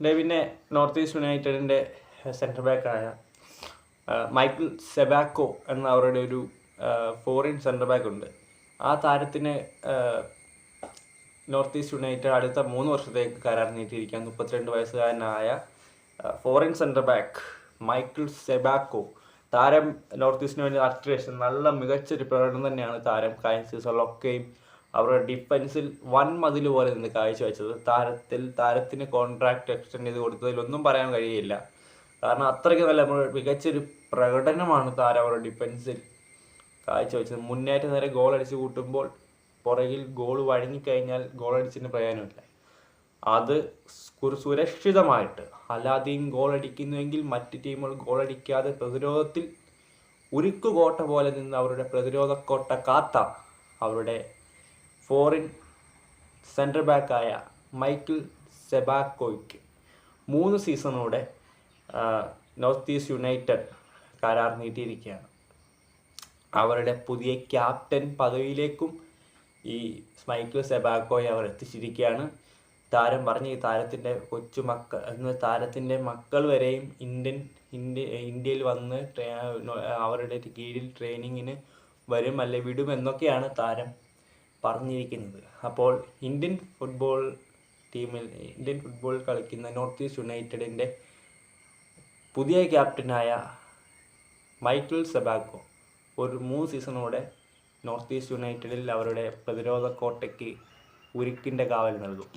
പിന്നെ north east യുണൈറ്റഡിന്റെ centre ബാക്കായ മൈക്കിൾ സെബാക്കോ എന്ന അവരുടെ ഒരു ഫോറിൻ സെന്റർ ബാക്ക് ഉണ്ട്. ആ താരത്തിന് നോർത്ത് ഈസ്റ്റ് യുണൈറ്റഡ് അടുത്ത മൂന്ന് വർഷത്തേക്ക് കരാർ നീട്ടിയിരിക്കാൻ മുപ്പത്തിരണ്ട് വയസ്സുകാരനായ foreign centre back Michael Zabaco. താരം നോർത്ത് ഈസ്റ്റിന് വേണ്ടി ശേഷം നല്ല മികച്ചൊരു പ്രകടനം തന്നെയാണ് താരം കഴിഞ്ഞ സീസണിലൊക്കെയും അവരുടെ ഡിഫൻസിൽ വൻ മതിൽ പോലെ നിന്ന് കാഴ്ചവെച്ചത്. താരത്തിൽ താരത്തിന് കോൺട്രാക്ട് എക്സ്റ്റെൻഡ് ചെയ്ത് കൊടുത്തതിലൊന്നും പറയാൻ കഴിയില്ല. കാരണം അത്രയ്ക്ക് നല്ല മികച്ചൊരു പ്രകടനമാണ് താരം അവരുടെ ഡിഫൻസിൽ കാഴ്ചവെച്ചത്. മുന്നേറ്റ നേരെ ഗോൾ അടിച്ച് കൂട്ടുമ്പോൾ പുറകിൽ ഗോൾ വഴങ്ങിക്കഴിഞ്ഞാൽ ഗോൾ അടിച്ചതിന് പ്രയോജനമില്ല. അത് സുരക്ഷിതമായിട്ട് അല്ലാതെയും ഗോൾ അടിക്കുന്നുവെങ്കിൽ മറ്റ് ടീമുകൾ ഗോൾ അടിക്കാതെ പ്രതിരോധത്തിൽ ഉരുക്കുകോട്ട പോലെ നിന്ന് അവരുടെ പ്രതിരോധ കോട്ട കാത്ത. അവരുടെ ഫോറിൻ സെന്റർ ബാക്കായ മൈക്കിൾ സെബാക്കോയ്ക്ക് മൂന്ന് സീസണോടെ നോർത്ത് ഈസ്റ്റ് യുണൈറ്റഡ് കരാർ നീട്ടിയിരിക്കുകയാണ്. അവരുടെ പുതിയ ക്യാപ്റ്റൻ പദവിയിലേക്കും ഈ മൈക്കിൾ സെബാക്കോയെ അവർ എത്തിച്ചിരിക്കുകയാണ്. താരം പറഞ്ഞ ഈ താരത്തിന്റെ കൊച്ചുമക്കൾ എന്ന് താരത്തിന്റെ മക്കൾ വരെയും ഇന്ത്യൻ ഇന്ത്യ ഇന്ത്യയിൽ വന്ന് അവരുടെ കീഴിൽ ട്രെയിനിങ്ങിന് വരും അല്ലെ വിടും എന്നൊക്കെയാണ് താരം പറഞ്ഞിരിക്കുന്നത്. അപ്പോൾ ഇന്ത്യൻ ഫുട്ബോൾ ടീമിൽ ഇന്ത്യൻ ഫുട്ബോൾ കളിക്കുന്ന നോർത്ത് ഈസ്റ്റ് യുണൈറ്റഡിന്റെ പുതിയ ക്യാപ്റ്റനായ മൈക്കിൾ സെബാക്കോ ഒരു മൂന്ന് സീസണോടെ നോർത്ത് ഈസ്റ്റ് യുണൈറ്റഡിൽ അവരുടെ പ്രതിരോധ കോട്ടയ്ക്ക് ഉരുക്കിന്റെ കാവൽ നൽകും.